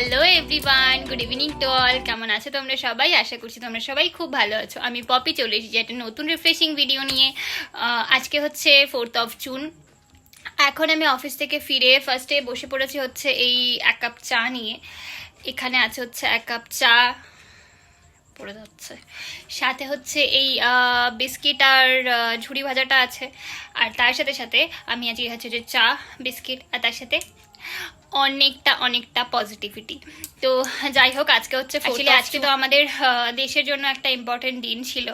Hello everyone good evening to all কেমন আছো তোমরা সবাই? আশা করছি তোমরা সবাই খুব ভালো আছো। আমি পপি চলে এসেছি একটা নতুন রিফ্রেশিং ভিডিও নিয়ে। আজকে হচ্ছে ফোর্থ অফ জুন এখন আমি অফিস থেকে ফিরে ফার্স্টে বসে পড়েছি হচ্ছে এই এক কাপ চা নিয়ে। এখানে আছে হচ্ছে এক কাপ চা। পড়ে যাচ্ছে। সাথে হচ্ছে এই বিস্কিট আর ঝুড়ি ভাজাটা আছে। আর তার সাথে সাথে আমি আজকে হচ্ছে যে চা বিস্কিট আর তার সাথে অনেকটা অনেকটা পজিটিভিটি তো যাই হোক আজকে হচ্ছে অ্যাকচুয়ালি আজকে তো আমাদের দেশের জন্য একটা ইম্পর্টেন্ট দিন ছিল।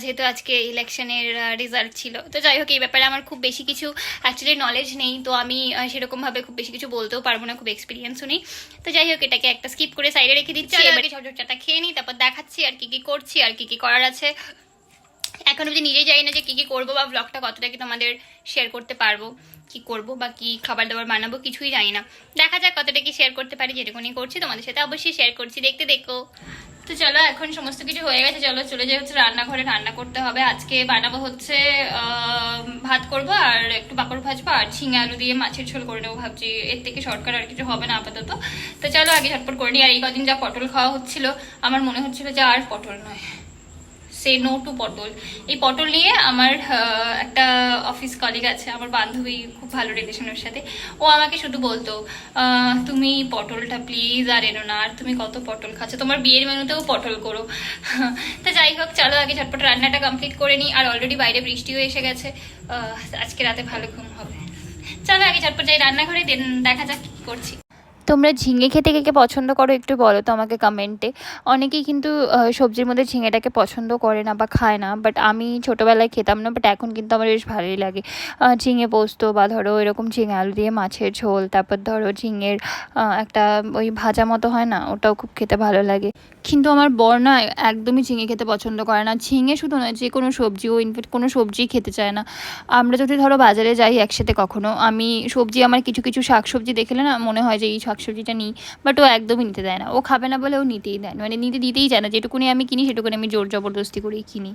যেহেতু আজকে ইলেকশনের রেজাল্ট ছিল। তো যাই হোক এই ব্যাপারে আমার খুব বেশি কিছু অ্যাকচুয়ালি নলেজ নেই। তো আমি সেরকমভাবে খুব বেশি কিছু বলতেও পারব না খুব এক্সপিরিয়েন্সও নেই। তো যাই হোক এটাকে একটা স্কিপ করে সাইডে রেখে দিচ্ছি। এবারে খেয়ে নিই তারপর দেখাচ্ছি আর কি কি করছি আর কি কি করার আছে। এখন অবধি নিজেই জানি না যে কী কী করব বা ব্লগটা কতটা কি তোমাদের শেয়ার করতে পারব। কি করব বা কি খাবার দাবার বানাবো কিছুই জানি না দেখা যাক কতটা কি শেয়ার করতে পারি, যেটুকুনি করছি তোমাদের সাথে অবশ্যই শেয়ার করছি, দেখতে দেখো। তো চলো, এখন সমস্ত কিছু হয়ে গেছে, চলো চলে যাই হচ্ছে রান্নাঘরে, রান্না করতে হবে। আজকে বানাবো হচ্ছে ভাত করব আর একটু পাঁপড় ভাজবো আর ঝিঙে আলু দিয়ে মাছের ঝোল করে নেব ভাবছি। এর থেকে শর্টকাট আর কিছু হবে না আপাতত। তো চলো, আগে ঝটপট করে নিই। আর এই কদিন যা পটল খাওয়া হচ্ছিল, আমার মনে হচ্ছিল যে আর পটল নয়। সে নো টু পটল। এই পটল নিয়ে আমার একটা অফিস কলিগ আছে, আমার বান্ধবী খুব ভালো রিলেশনের সাথে। ও আমাকে শুধু বলতো তুমি পটলটা প্লিজ আর এনো না, আর তুমি কত পটল খাচ্ছ? তোমার বিয়ের মেনুতেও পটল করো। তো যাই হোক, চলো আগে ঝটপট রান্নাটা কমপ্লিট করে নিই, আর অলরেডি বাইরে বৃষ্টিও এসে গেছে। আজকে রাতে ভালো ঘুম হবে। চলো আগে ঝটপট যাই রান্নাঘরে দেখা যাক কি করছি। তোমরা ঝিঙে খেতে কে কে পছন্দ করো একটু বলো তো আমাকে কমেন্টে অনেকেই কিন্তু সবজির মধ্যে ঝিঙেটাকে পছন্দ করে না বা খায় না বাট আমি ছোটোবেলায় খেতাম না বাট এখন কিন্তু আমার বেশ ভালোই লাগে। ঝিঙে পোস্ত বা ধরো এরকম ঝিঙে আলু দিয়ে মাছের ঝোল, তারপর ধরো ঝিঙের একটা ওই ভাজা মতো হয় না, ওটাও খুব খেতে ভালো লাগে। কিন্তু আমার বর না একদমই ঝিঙে খেতে পছন্দ করে না। ঝিঙে শুধু নয়, যে কোনো সবজি, ও ইনফ্যাক্ট কোনো সবজি খেতে চায় না। আমরা যদি ধরো বাজারে যাই একসাথে কখনো, আমি সবজি, আমার কিছু কিছু শাক সবজি দেখলে না মনে হয় যে এই শাক সবজিটা নিই বাট ও একদমই নিতে দেয় না। ও খাবে না বলে ও নিতেই দেয় মানে নিতে, দিতেই চায় না। যেটুকুনি আমি কিনি, সেটুকুনি আমি জোর জবরদস্তি করেই কিনি।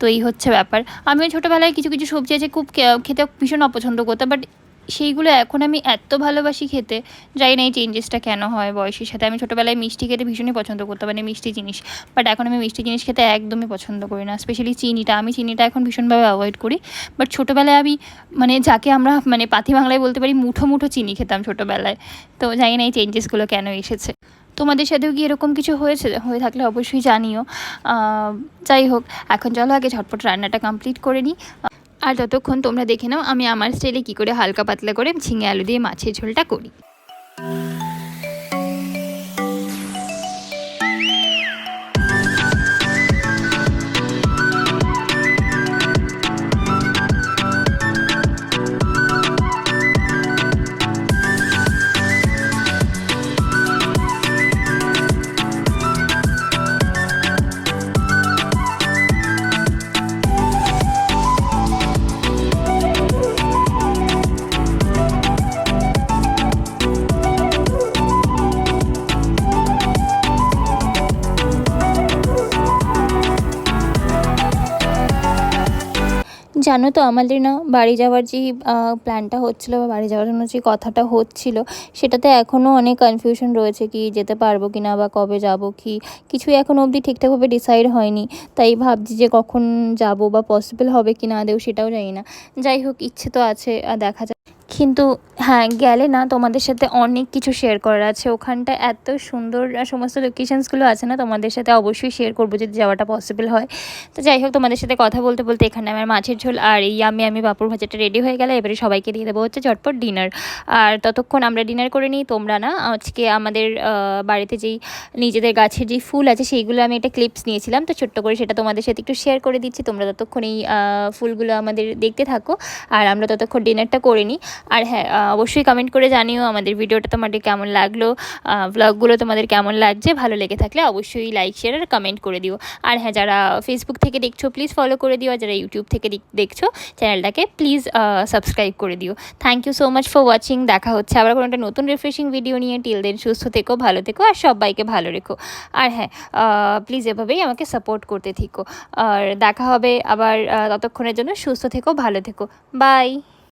তো এই হচ্ছে ব্যাপার। আমিও ছোটোবেলায় কিছু কিছু সবজি আছে, খুব খেতে ভীষণ অপছন্দ করতাম বাট সেইগুলো এখন আমি এত ভালোবাসি খেতে, জানি না এই চেঞ্জেসটা কেন হয় বয়সের সাথে। আমি ছোটোবেলায় মিষ্টি খেতে ভীষণই পছন্দ করতাম মানে মিষ্টি জিনিস। বাট এখন আমি মিষ্টি জিনিস খেতে একদমই পছন্দ করি না স্পেশালি চিনিটা। আমি চিনিটা এখন ভীষণভাবে অ্যাভয়েড করি। বাট ছোটোবেলায় আমি মানে যাকে আমরা মানে পাতি বাংলায় বলতে পারি, মুঠো মুঠো চিনি খেতাম ছোটোবেলায়। তো জানি না এই চেঞ্জেসগুলো কেন এসেছে। তোমাদের সাথেও কি এরকম কিছু হয়েছে? হয়ে থাকলে অবশ্যই জানিও। যাই হোক, এখন চলো আগে ঝটপট রান্নাটা কমপ্লিট করে নিই। আর ততক্ষণ তোমরা দেখে নাও আমি আমার স্টাইলে কী করে হালকা পাতলা করে ঝিঙে আলু দিয়ে মাছের ঝোলটা করি। জানো তো আমাদের না বাড়ি যাওয়ার যে প্ল্যানটা হচ্ছিল বা বাড়ি যাওয়ার জন্য যে কথাটা হচ্ছিল, সেটাতে এখনও অনেক কনফিউশন রয়েছে কি যেতে পারব কি না বা কবে যাব কি, কিছুই এখন অবধি ঠিকঠাকভাবে ডিসাইড হয়নি। তাই ভাবছি যে কখন যাব বা পসিবল হবে কি না আদেও সেটাও জানি না। যাই হোক, ইচ্ছে তো আছে দেখা যাক। কিন্তু হ্যাঁ গেলে না, তোমাদের সাথে অনেক কিছু শেয়ার করার আছে। ওখানটা এত সুন্দর সমস্ত লোকেশনসগুলো আছে না, তোমাদের সাথে অবশ্যই শেয়ার করব যদি যাওয়াটা পসিবল হয়। তো যাই হোক, তোমাদের সাথে কথা বলতে বলতে এখানে আমার মাছের ঝোল আর এই আমি আমি পাঁপড় ভাজাটা রেডি হয়ে গেলে। এবারে সবাইকে দিয়ে দেবো হচ্ছে ঝটপট ডিনার আর ততক্ষণ আমরা ডিনার করে নিই, তোমরা না, আজকে আমাদের বাড়িতে যেই নিজেদের গাছের যেই ফুল আছে, সেইগুলো আমি একটা ক্লিপস নিয়েছিলাম। তো ছোট্ট করে সেটা তোমাদের সাথে একটু শেয়ার করে দিচ্ছি। তোমরা ততক্ষণ এই ফুলগুলো আমাদের দেখতে থাকো। আর আমরা ততক্ষণ ডিনারটা করে নিই। আর হ্যাঁ অবশ্যই কমেন্ট করে জানিও আমাদের ভিডিওটা তোমাদের কেমন লাগল ব্লগগুলো তোমাদের কেমন লাগছে, ভালো লেগে থাকলে অবশ্যই লাইক শেয়ার আর কমেন্ট করে দিও। আর হ্যাঁ যারা ফেসবুক থেকে দেখছ প্লিজ ফলো করে দিও, আর যারা ইউটিউব থেকে দেখছ চ্যানেলটাকে প্লিজ সাবস্ক্রাইব করে দিও। Thank you so much for watching দেখা হচ্ছে আবার কোনো একটা নতুন রিফ্রেশিং ভিডিও নিয়ে। টিল দেন সুস্থ থেকো, ভালো থেকো, আর সবাইকে ভালো রেখো। আর হ্যাঁ প্লিজ এভাবেই আমাকে সাপোর্ট করতে থেকো। আর দেখা হবে আবার ততক্ষণের জন্য সুস্থ থেকো, ভালো থেকো। বাই